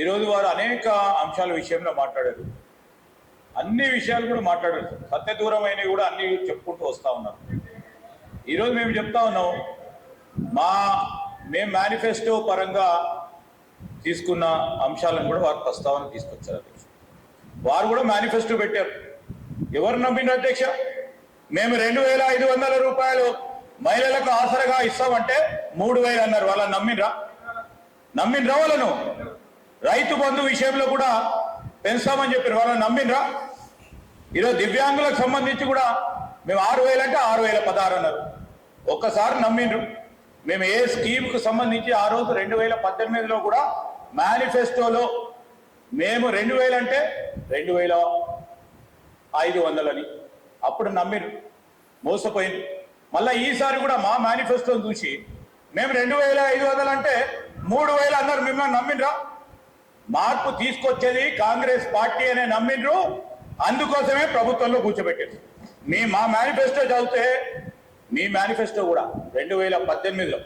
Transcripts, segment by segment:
ఈరోజు వారు అనేక అంశాల విషయంలో మాట్లాడారు. అన్ని విషయాలు కూడా మాట్లాడారు. సత్య దూరమైనవి కూడా అన్ని చెప్పుకుంటూ వస్తూ ఉన్నారు. ఈరోజు మేము చెప్తా ఉన్నాం మా మేము మేనిఫెస్టో పరంగా తీసుకున్న అంశాలను కూడా వారు ప్రస్తావన తీసుకొచ్చారు. అధ్యక్ష వారు కూడా మేనిఫెస్టో పెట్టారు. ఎవరు నమ్మిన అధ్యక్ష? మేము రెండు వేల ఐదు వందల రూపాయలు మహిళలకు ఆసరగా ఇస్తామంటే మూడు వేలు అన్నారు. వాళ్ళని నమ్మినరా నమ్మినరా వాళ్ళను? రైతు బంధు విషయంలో కూడా పెంచుతామని చెప్పారు. వాళ్ళని నమ్మినరా ఈరోజు దివ్యాంగులకు సంబంధించి కూడా మేము ఆరు వేలు అంటే ఆరు వేల పదహారు అన్నారు. ఒక్కసారి నమ్మిండ్రు. మేము ఏ స్కీమ్కు సంబంధించి ఆ రోజు రెండు వేల పద్దెనిమిదిలో కూడా మేనిఫెస్టోలో మేము రెండు వేలు అంటే రెండు వేల ఐదు వందలని అప్పుడు నమ్మిరు మోసపోయింది మళ్ళీ ఈసారి కూడా మా మేనిఫెస్టోని చూసి మేము రెండు వేల ఐదు వందలు అంటే మూడు వేలు అన్నారు. మిమ్మల్ని నమ్మినరా మార్పు తీసుకొచ్చేది కాంగ్రెస్ పార్టీ అనే నమ్మిండ్రు. అందుకోసమే ప్రభుత్వంలో కూర్చోబెట్టారు మీ మా మేనిఫెస్టో చదివితే మీ మేనిఫెస్టో కూడా రెండు వేల పద్దెనిమిదిలో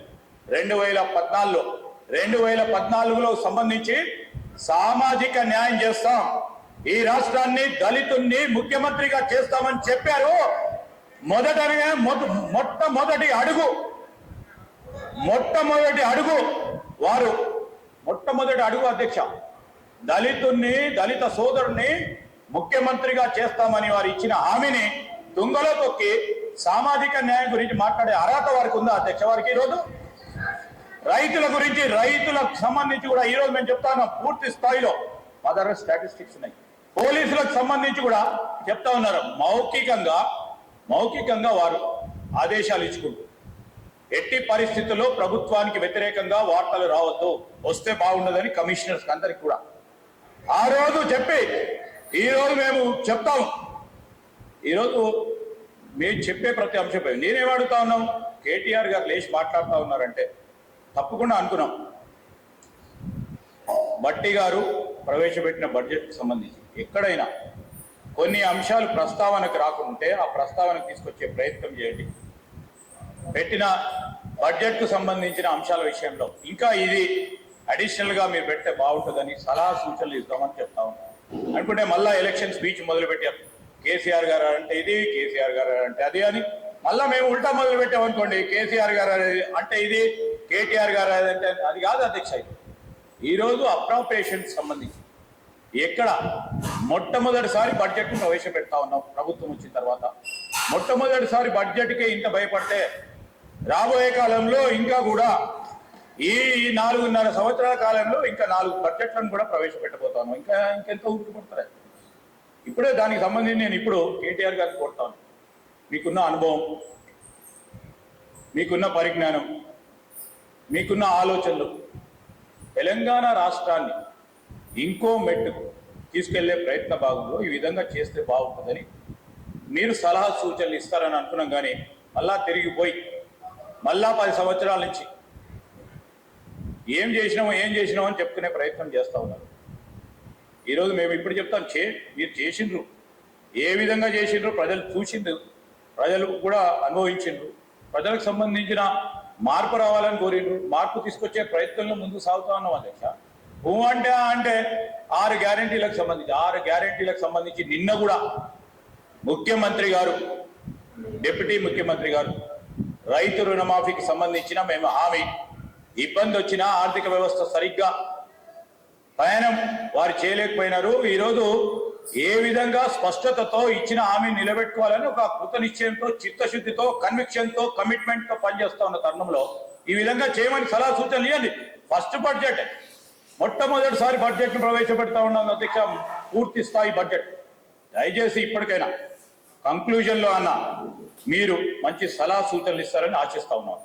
రెండు వేల పద్నాలుగులో రెండు వేల పద్నాలుగులో సంబంధించి సామాజిక న్యాయం చేస్తాం. ఈ రాష్ట్రాన్ని దళితుల్ని ముఖ్యమంత్రిగా చేస్తామని చెప్పారు. మొదటనే మొట్టమొదటి అడుగు మొట్టమొదటి అడుగు వారు మొట్టమొదటి అడుగు అధ్యక్ష దళితుణ్ణి దళిత సోదరుణ్ణి ముఖ్యమంత్రిగా చేస్తామని వారు ఇచ్చిన హామీని తుంగలో తొక్కి సామాజిక న్యాయం గురించి మాట్లాడే అర్హత వారికి ఉందా అధ్యక్ష వారికి ఈరోజు? రైతుల గురించి రైతులకు సంబంధించి కూడా ఈరోజు మేము చెప్తాను పూర్తి స్థాయిలో. మదర్ స్టాటిస్టిక్స్ ఉన్నాయి. పోలీసులకు సంబంధించి కూడా చెప్తా ఉన్నారు. మౌఖికంగా మౌఖికంగా వారు ఆదేశాలు ఇచ్చుకుంటూ. ఎట్టి పరిస్థితుల్లో ప్రభుత్వానికి వ్యతిరేకంగా వార్తలు రావద్దు. వస్తే బాగుండదని కమిషనర్స్ అందరికి కూడా ఆ రోజు చెప్పి ఈరోజు మేము చెప్తాం. ఈరోజు మేము చెప్పే ప్రతి అంశంపై నేనేం అడుగుతా ఉన్నాం? కేటీఆర్ గారు లేచి మాట్లాడుతూ ఉన్నారంటే తప్పకుండా అనుకున్నాం. బట్టి గారు ప్రవేశపెట్టిన బడ్జెట్కి సంబంధించి ఎక్కడైనా కొన్ని అంశాలు ప్రస్తావనకు రాకుంటే ఆ ప్రస్తావనకు తీసుకొచ్చే ప్రయత్నం చేయండి. పెట్టిన బడ్జెట్కు సంబంధించిన అంశాల విషయంలో. ఇంకా ఇది అడిషనల్గా మీరు పెడితే బాగుంటుందని సలహా సూచనలు ఇస్తామని చెప్తా ఉన్నాం. అనుకుంటే మళ్ళా ఎలక్షన్ స్పీచ్ మొదలు పెట్టారు కేసీఆర్ గారు అంటే ఇది కేసీఆర్ గారు అంటే అది అని. మళ్ళా మేము ఉల్టా మొదలు పెట్టామనుకోండి కేసీఆర్ గారు అంటే ఇది కేటీఆర్ గారు అంటే అది కాదు అధ్యక్ష. ఈరోజు అప్రాపరేషన్ సంబంధించి ఎక్కడ మొట్టమొదటిసారి బడ్జెట్ ప్రవేశపెడతా ఉన్నాం ప్రభుత్వం వచ్చిన తర్వాత. మొట్టమొదటిసారి బడ్జెట్కే ఇంత భయపడితే రాబోయే కాలంలో ఇంకా కూడా ఈ నాలుగున్నర సంవత్సరాల కాలంలో ఇంకా నాలుగు బడ్జెట్లను కూడా ప్రవేశపెట్టబోతాను. ఇంకా ఇంకెంత ఊరికి ఇప్పుడే దానికి సంబంధించి నేను ఇప్పుడు కేటీఆర్ గారిని కోరుతాను. మీకున్న అనుభవం మీకున్న పరిజ్ఞానం మీకున్న ఆలోచనలు తెలంగాణ రాష్ట్రాన్ని ఇంకో మెట్టుకు తీసుకెళ్ళే ప్రయత్న భాగంలో ఈ విధంగా చేస్తే బాగుంటుందని మీరు సలహా సూచనలు ఇస్తారని అనుకున్నాం కానీ మళ్ళా తిరిగిపోయి మళ్ళా పది సంవత్సరాల నుంచి ఏం చేసినామో ఏం చేసినామో అని చెప్పుకునే ప్రయత్నం చేస్తూ ఉన్నారు. ఈరోజు మేము ఇప్పుడు చెప్తాం చే మీరు చేసిండ్రు. ఏ విధంగా చేసిండ్రు? ప్రజలు చూసిండ్రు. ప్రజలు కూడా అనుభవించిండ్రు. ప్రజలకు సంబంధించిన మార్పు రావాలని కోరిండ్రు. మార్పు తీసుకొచ్చే ప్రయత్నంలో ముందుకు సాగుతా ఉన్నాం అధ్యక్ష. భూ అంటే అంటే ఆరు గ్యారంటీలకు సంబంధించి ఆరు గ్యారంటీలకు సంబంధించి నిన్న కూడా ముఖ్యమంత్రి గారు డిప్యూటీ ముఖ్యమంత్రి గారు రైతు రుణమాఫీకి సంబంధించిన మేము హామీ ఇబ్బంది వచ్చినా ఆర్థిక వ్యవస్థ సరిగ్గా ప్రయాణం వారు చేయలేకపోయినారు. ఈరోజు ఏ విధంగా స్పష్టతతో ఇచ్చిన హామీ నిలబెట్టుకోవాలని ఒక కృత నిశ్చయంతో చిత్తశుద్ధితో కన్విక్షన్తో కమిట్మెంట్తో పనిచేస్తా ఉన్న తరుణంలో ఈ విధంగా చేయమని సలహా సూచనలు ఇవ్వండి. ఫస్ట్ బడ్జెట్ మొట్టమొదటిసారి బడ్జెట్ను ప్రవేశపెడతా ఉన్నాం అధ్యక్ష. పూర్తి స్థాయి బడ్జెట్ దయచేసి ఇప్పటికైనా కంక్లూజన్లో అన్న మీరు మంచి సలహా సూచనలు ఇస్తారని ఆశిస్తా ఉన్నాం